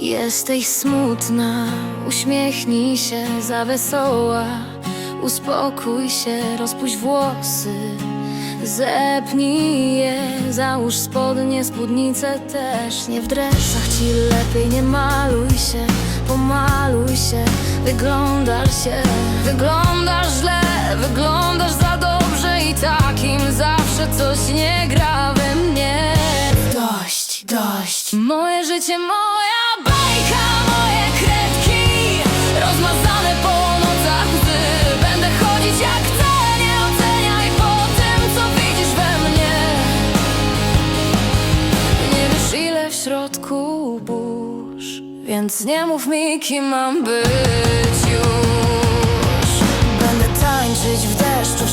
Jesteś smutna, uśmiechnij się za wesoła. Uspokój się, rozpuść włosy. Zepnij je, załóż spodnie, spódnicę też Nie w dresach. Ci lepiej, nie maluj się Pomaluj się, wyglądasz się Wyglądasz źle, wyglądasz za dobrze I takim zawsze coś nie gra we mnie. Dość, dość. Moje życie, moja środku burz Więc nie mów mi kim mam być już. Będę tańczyć w deszczu,